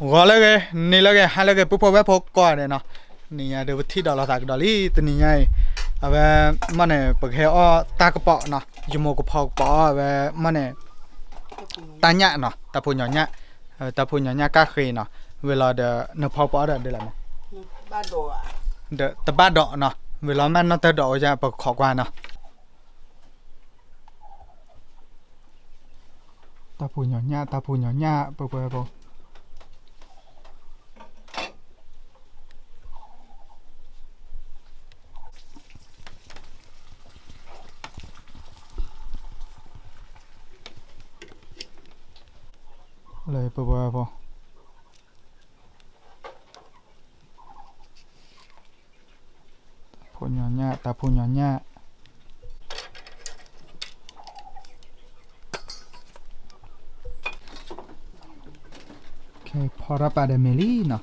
gọi là cái nì là cái hai là cái búp bê búp coi này nó nì nhà đều thi đó là thằng đó lý từ nì nhà về mà này bậc hệ o ta cái bọ nó dùng một cái bọ bọ về mà này ta nhạ nó ta phụ nhỏ nhạ ta phụ nhỏ nhạ cá khỉ nó về là để nó bọ bọ đó để làm ba độ để ta ba độ nó về là mà nó ta độ ra bậc khó qua nó ta phụ nhỏ nhạ ta phụ nhỏ nhạ bậc bậc bậc เลยเบล่าพอพูนหย่อนหาตาพูนหยอนหญ้าโอเคพอรับปาเดเมลี่เนาะ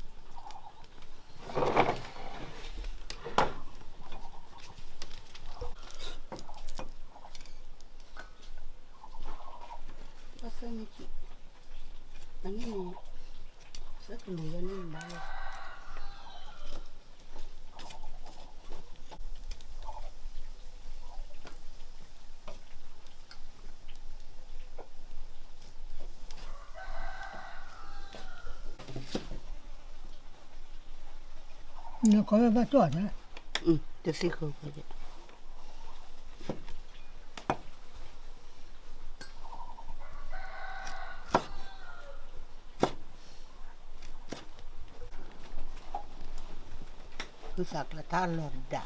นี่ยขอแบบจอดนะอืมจะซื้อเขาไปคือสักละท่านลองได้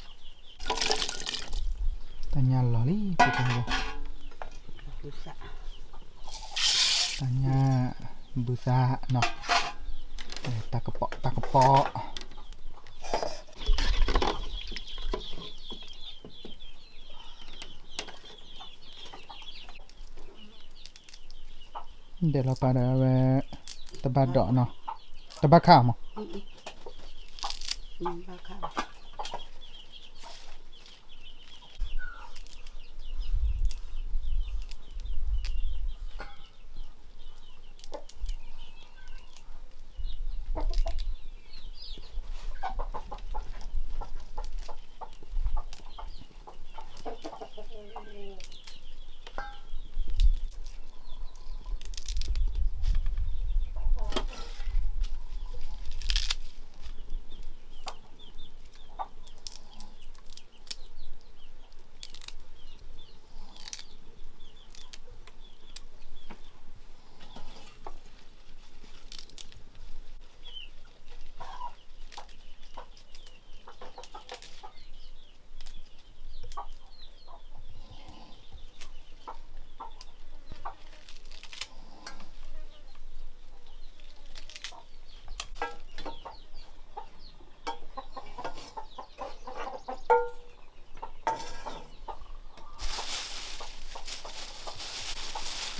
ซาเนาะตากระเปาะตากระเปาะเดี๋ยวเราไปเดี๋ยวตะบัดดอเนาะตะบัดข้าวมั้งตะบาข้าว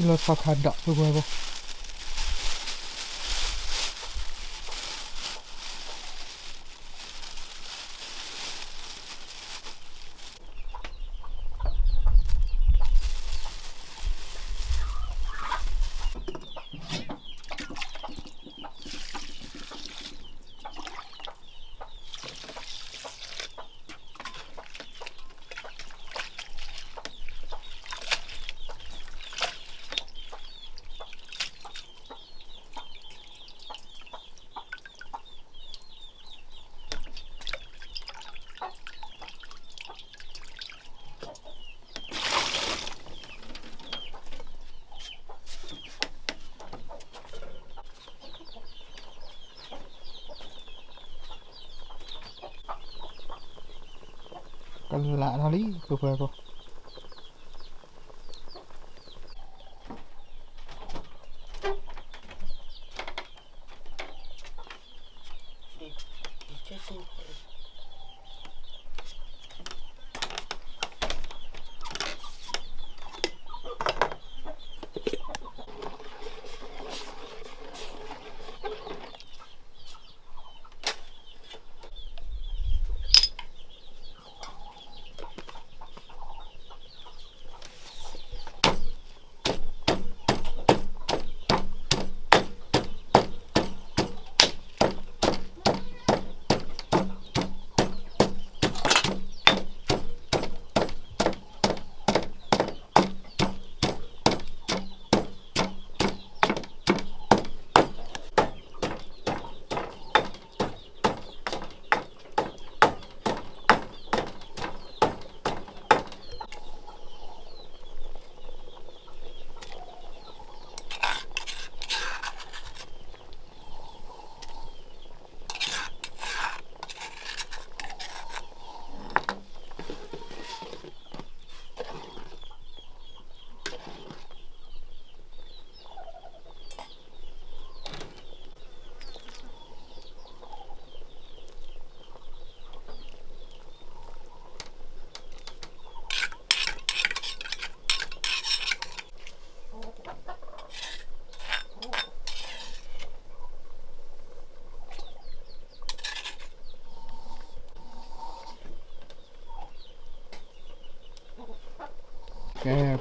เราสักหัดดักไปไหบ่ lạ thao lý vừa về cô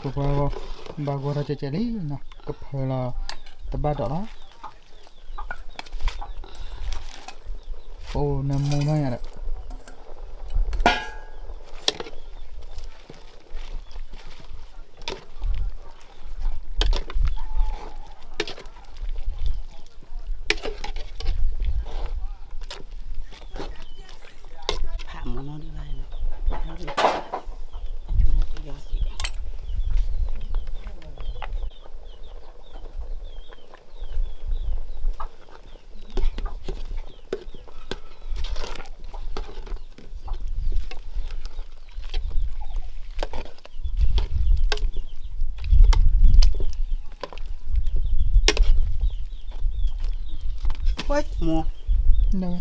ကဘဝဘာဂောရချေချေလေးနော်ကဖလာတပတ်တော့လားโอ้နမုံနိုင်ရတယ် Мо. Давай.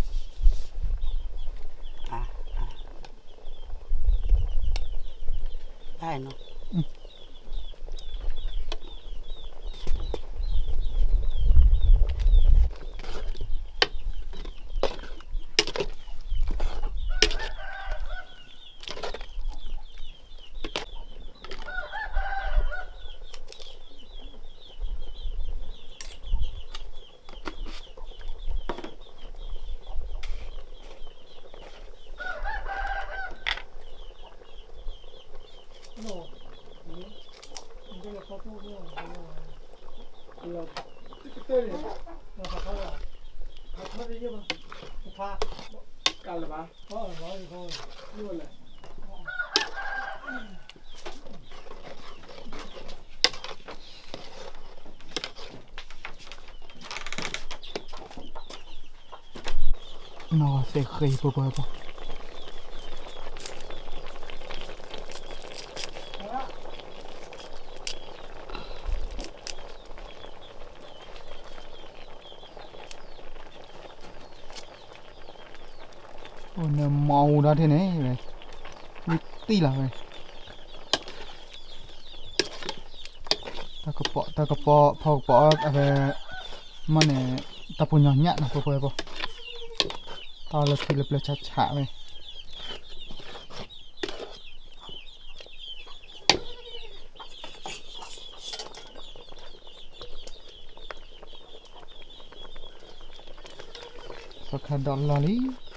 可以不播吧。Ôi, nó màu thế này vậy Như tí là vậy Ta có bỏ, ta có bỏ, phao bỏ, về Mà này, ta bỏ nhỏ nhạc nó, bỏ bỏ เอาเร็วๆเร็วๆช้าๆไปสักดอลลาร์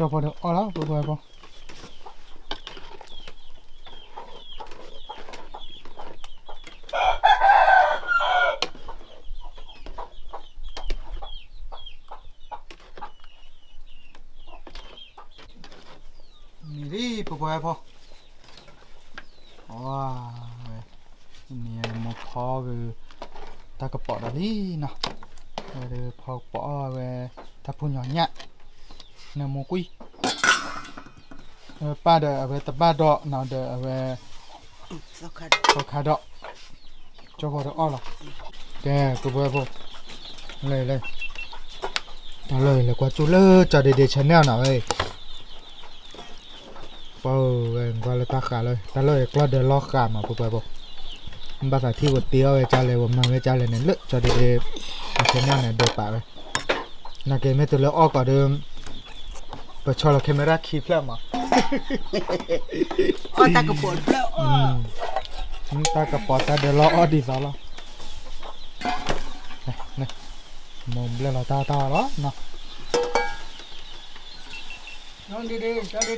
小怕的，好了，不害吧。你的不乖怕。ป้าเดอเวตบ้าดอกนาเดอเวสกัดดอกจอกอดอ้อหรอแกกูเบอร์พวกเลยเลยต่อเลยเลยกว่าจุเลอจะเดเดชแนลหน่อยเป้าเวงก็เลยตาขาเลยตาเลยก็เดินล็อกกามาปุ๊บไปบอกมันภาษาที่วัดเตี้ยวเว้จ้าเลยวผนมาเว้จ้าเลยเนี่ยเลือกจะเดเดชแนลเนี่ยเดินปกเลยนาเกมไม่ตัวเลือกอ้อก่อนเดิมไปชอลเคเมราคีเพลมาโอ้ตากระโปดแล้วอ้ตากระปอดตาเดือดร้อนีสอละนี่ะมองเรื่อเราตาตาละนาะนอนดีๆนอนดี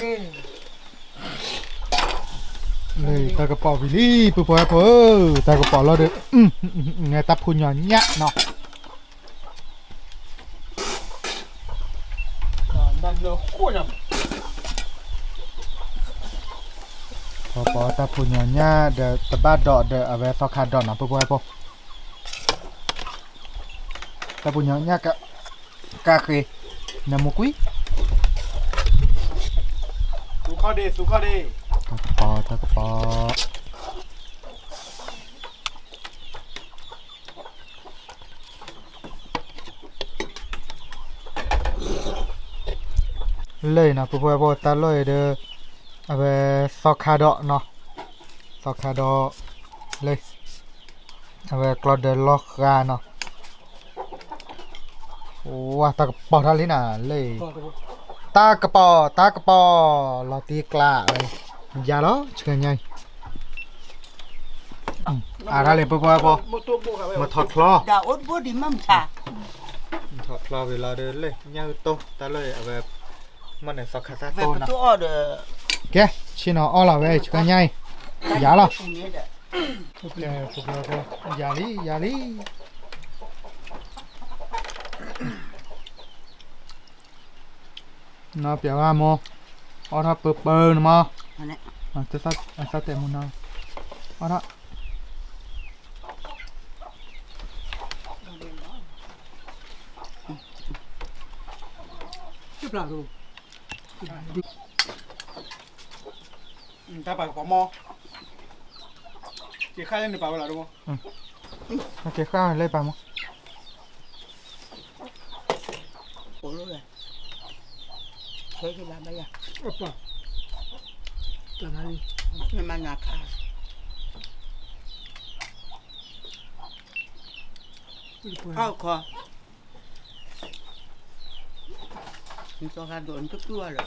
เลยตากระปอวิลี่ปุ๊บปุ๊บปุตากระปอเราเด้ออืมอืไงตับคุณหย่อนเนยเนาะอนดันเลยโคตรอ่ะพอตาปุ่นเนี่ยเดตบ้าดอเดอเวฟคาดอนะปุ๊บปุ๊บตาปุ่นเนี่ยกะกะคือนมุกุยสุขอดีสุขอดีตะกปอตะกปอเลยนะปุ๊บปุ๊บตาเลยเด้อเอาไปซอกคาดอเนาะซอกคาดอเลยเอาไปกลอดเดล็อกกาเนาะว้าตากระป๋อทันลิน่ะเลยตากระป๋อตากระป๋อลอตีกล้าเลยยาแล้วเชิญยัยอ่าอะไรปุ๊บป๊บปุ๊บมาถอดคลอดาอุดบดิมัมชาถอดคลอเวลาเดินเลยเยาวโตตาเลยเอาแบบมันเนี่ยสักขาซาโตนะวเด้อ kia chỉ nó o là về chỉ cái nhai giá là giá lý giá lý nó biểu ra mò ở đó bự bự nữa mà à tớ sát à sát tệ muốn nào ở đó Hãy subscribe cho kênh Ghiền Mì Gõ Để không bỏ lỡ những video hấp ถ้าปากกับหมอเกี่ยวข้าวเล่นในปากเวลาดูมั้งโอเคข้าวเลยปลาหมั้งโอ้รู้เลยเคยกินร้านไหมอ่ะอ๊ะปะตอนนั้นมันมานาคาข้าวคอมีตัวารโดนทุตัวเลย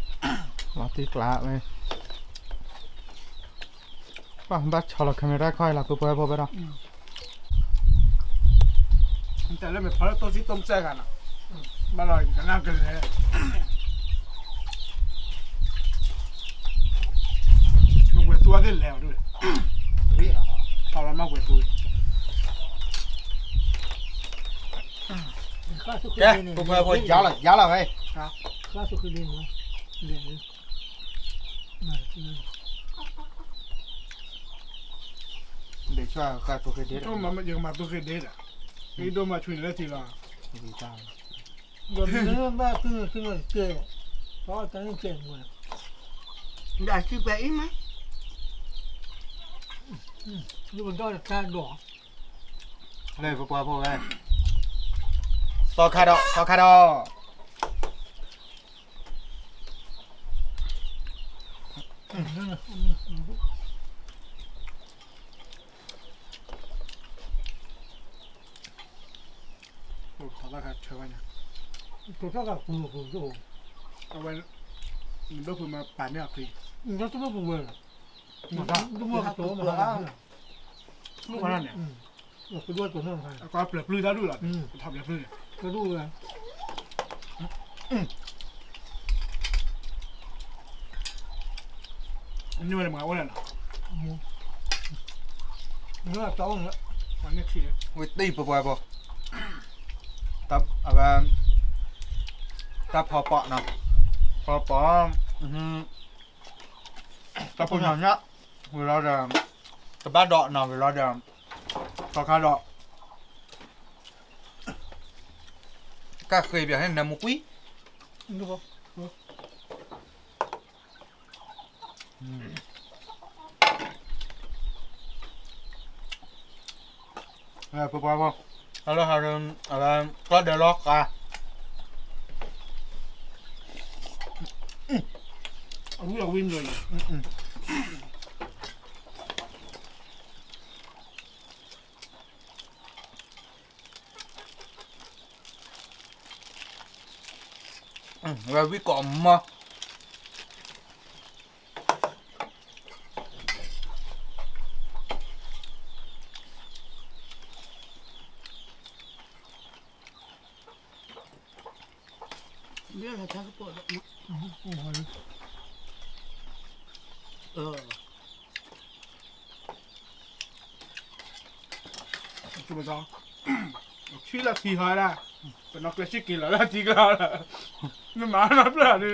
มาติกลาเลยบ้าชอลคมีไร้คอยหลับไปไปบ่ได้แต่เรื่องพอตัวสีต้มแจกันนะบ้าเอยกันนักเลยนุ่งเวทตัวเดินแล้วด้วยพอลมาเวทตัวแกปุ๊บไปพอยาละละไปาสุขีนี่เหรอเี De hecho, acá tu gedera. Yo mamá yo mato gedera. Y do ma chuile ti la. Y tal. Yo no va a tu tu no te. Todo tan que bueno. Da chi pa ima. Yo no doy ta do. Này ừ. vừa qua vừa này. Sao khai đó, sao khai đó. 바다가쳐가냐도서가구우구우아왜이거보면밤에아프이이거또보면뭐다이거뭐가또뭐가ลูกนั่นเนี่ยก็ด้วยตัวนั่นไปก็เปลือกพื้นได้ด้วยหรอทำเปลือกพื้นก็ด้วย nyore mga wala na. Nga taon na. Manik siya. Wait, day pa po. Tap, aga, tap hapa na. Hapa, mhm. Tap po na niya. Wala na. Tap ba dọ na, wala na. Tap ka dọ. Các khơi biểu hiện là một quý. Đúng không? 네, 봐봐. 알로 하는 알람 꺼들어가. 우리가 윈도우. 왜 위가 엄마? เรื่องอะไรช้างก็ปวดนะโอ้ยเออ这么着，我去了提下来，把那个去给了，那提给他了，你妈拿不了的。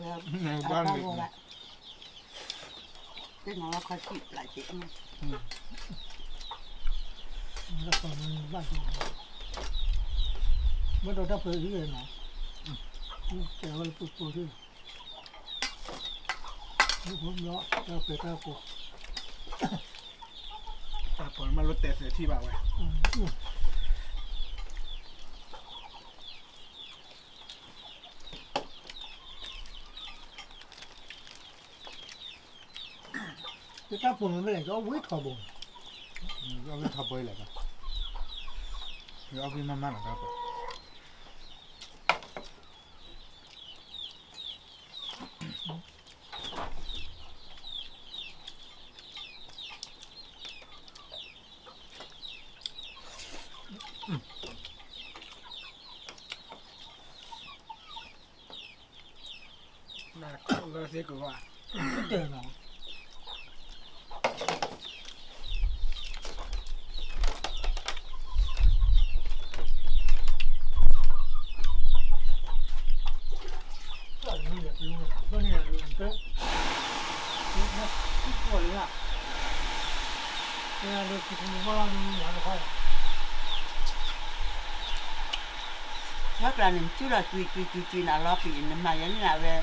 那个班里，这我快去来接嘛。嗯，那可能那就。มันโดนทับเพลิงที่เลยนะแต่ว่าปุ๊บปุ๊บที่นี่ผมเนาะเจาเปิดตาปุ๊บตาผลมาลดแต่เสียที่บ่าวไว้จะตา้งปุ่มไม่ได้ก็วิ่งขอบงก็วิ่งขอบไปเลยครับหรือเอาไปมามันนะครับ sẽ cửa gọi Cứ chờ nó chắc là mình chưa là tùy tùy tùy tùy nào lo bị mà vẫn là về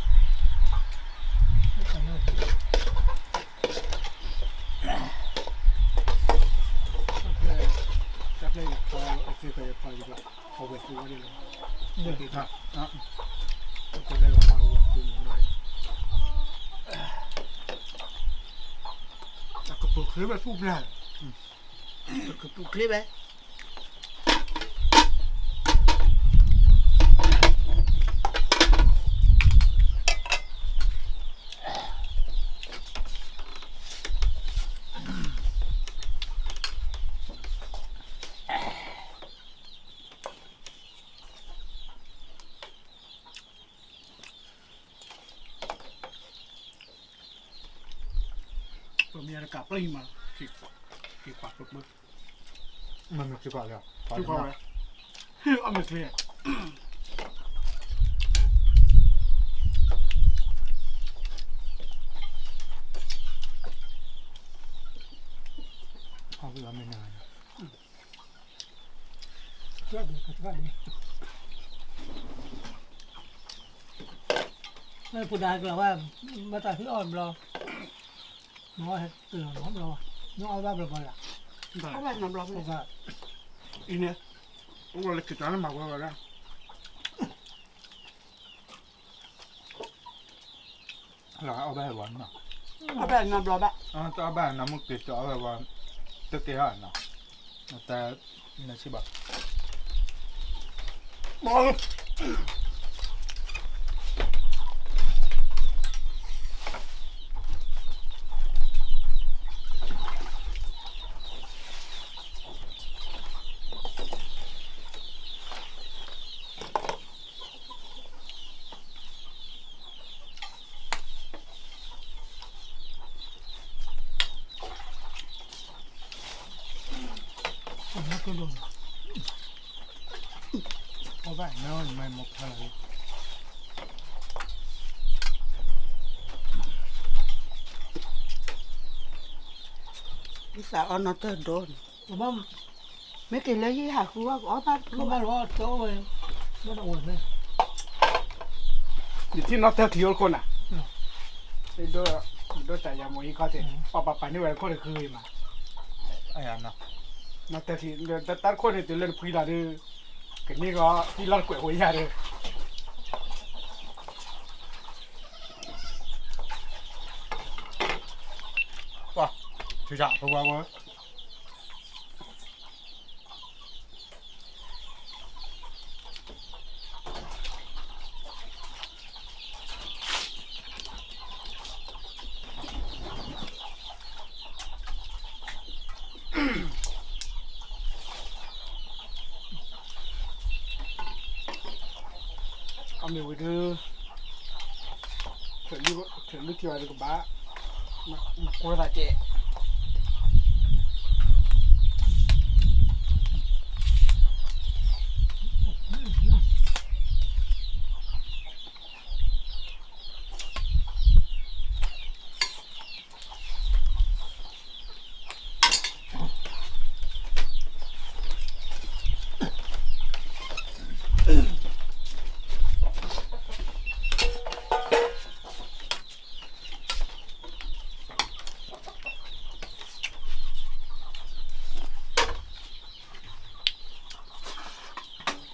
でこう世界やっぱりがほぼすわれるのでたあこれはパワーっていうのないกระปุกคลิปไปพูดได้กระปุกคลิปไปเลมาขี่กวาขี่ขวาปุ๊บมามันมีสิ่กว่าเล้วขี่ขวาไหมคือเอาไม่เคลียร์อเวลาไม่นานสวัสดีครับสวัสด่ผู้ดาก็แล้ว่ามาตากที่อ่อนรอน้อยเกลือน้อยเราน้อยว่าเราละ 네. 꼬발남라고ก็이 네. 오늘이렇게나는막와봐 라. là ở bên quán nào 꼬발남라고 à cho bên nằm một tiệc cho bên quán tức kế hoạch nào ta là chỉ bảo 뭐 right now in my Mokai. It's another dawn. Mom, make it lay here. Who are all that? No matter what, go away. Not a woman. You did not tell your corner. No. They do. ดูแต่ยามวยก็เสร็จปะปะปะนี่เวลาคนคือมาไอ้อันน่ะนั่นแต่ที่แต่ตาคนเนี่ยตัวเล่นพูดอะไร肯定个你让鬼回家的。哇，就这样，不管我。これだけ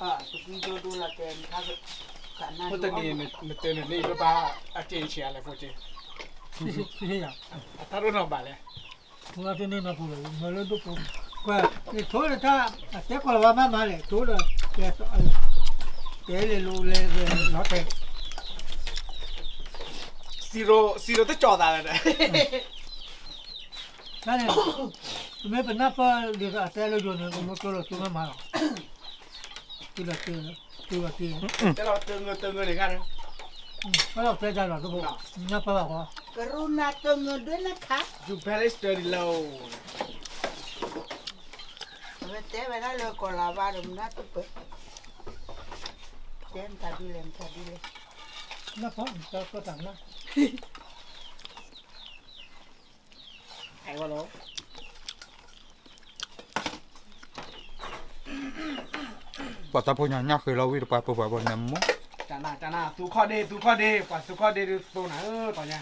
Ah, tu video tu la ten kaso kana. Kota ni ni ten ni ba a che che ala foche. Si si si ya. Ataro no vale. Tu la ten na pula, me lo do po. Kwa ni thole ta te kwa wa ma ma le, thole te so al. Te le lu le le no te. Siro siro te chaw da la. Kare. Tu me pa na pa de ka te lo jo ne, mo to lo tu ma ma. ตึเตืึงตึเตืึงแล้เตือนึงตืึงเลยกันไมเต้องเราเตือ่อจเรอทุกคนนับไปบอกว่ากรุณาเตือนึงด้วยนะคะจูเปลสเตอร์ลาวเวเตเวลาเลิกคนละบ้านมันนะทุกคนเต็มตาดีเลยตาดีเลยนาับไปจะก็ต่างนะไอ้วะเรา quả ta phơi nhà nhóc khi lâu với quả phơi quả bọn ném mốt chả nào chả nào tú kho đê tú kho đê quả tú kho đê được tô nào ơ tỏ nhà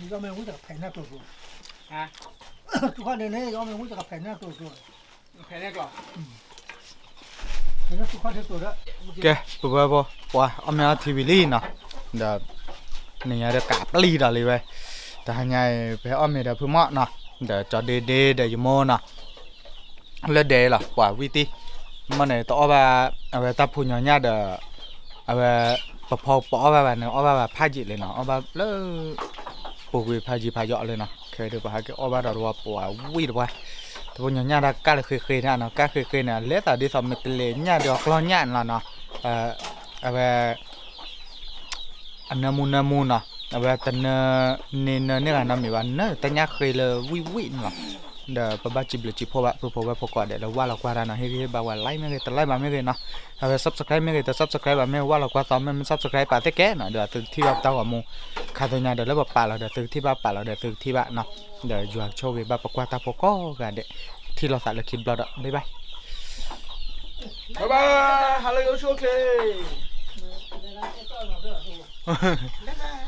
你要没有我这个盆那做做啊？做饭的呢，要没有我这个盆那做做。盆那个？嗯。人家做饭的做的。给，不不不，哇，我们要提比例呢，那，你要得嘎不离的哩呗，但还伢别我们的不嘛呢，得找爹爹的就么呢。လက်ဒဲလာကွာဝီတီမနဲ့တော့ဘာအဝတပ်ဖုန်ညာဒအဝပဖောပေါ်ဘာဘာနော်အဘာဘာဖာကြည့်လေနော်အဘာလောပိုကွေဖာကြည့်ဖာကြော့လေနော်ခဲတော့ဘာကအဘာတော့ဘာပွားဝီတော့ตัวหยาดกาเคยเคยนะเนาะกาเคยเคยนะเลตาดิสอมเตเลหยาดอกลอนหยาดละเนาะเอ่อเอาไปอันนมูนมูนะเอาไปตันเนเนเนเนี่ยนะมีวันเนตันยาเคยเลยวิวิเนาะเดปบ้าจิบลจิพบะพบะพกอดเดยว่าเรากว่ารานะเฮ้ยบ่าวไล่ไม่เลยแต่ไล่บ่ไม่เลยเนาะเอาไป subscribe ไม่เลยแต่ subscribe บ่ไม่ว่าเรากว่าตอนมัน subscribe ป่าเตแก่นาะเดี๋ยวตึกที่บ้าเตาหัวมูคาตัวยาเดี๋ยวแล้วบกป่าเราเดี๋ยวตึกที่บ้าป่าเราเดี๋ยวตึกที่บ้าเนาะเดี๋ยวอยู่โชว์ไปบ้าปะกว่าตาพกอกันเดที่เราสัตว์เราคิดเราเด้อบ๊ายบาย บ๊ายบาย ฮัลโหลโอเค๊ายบาย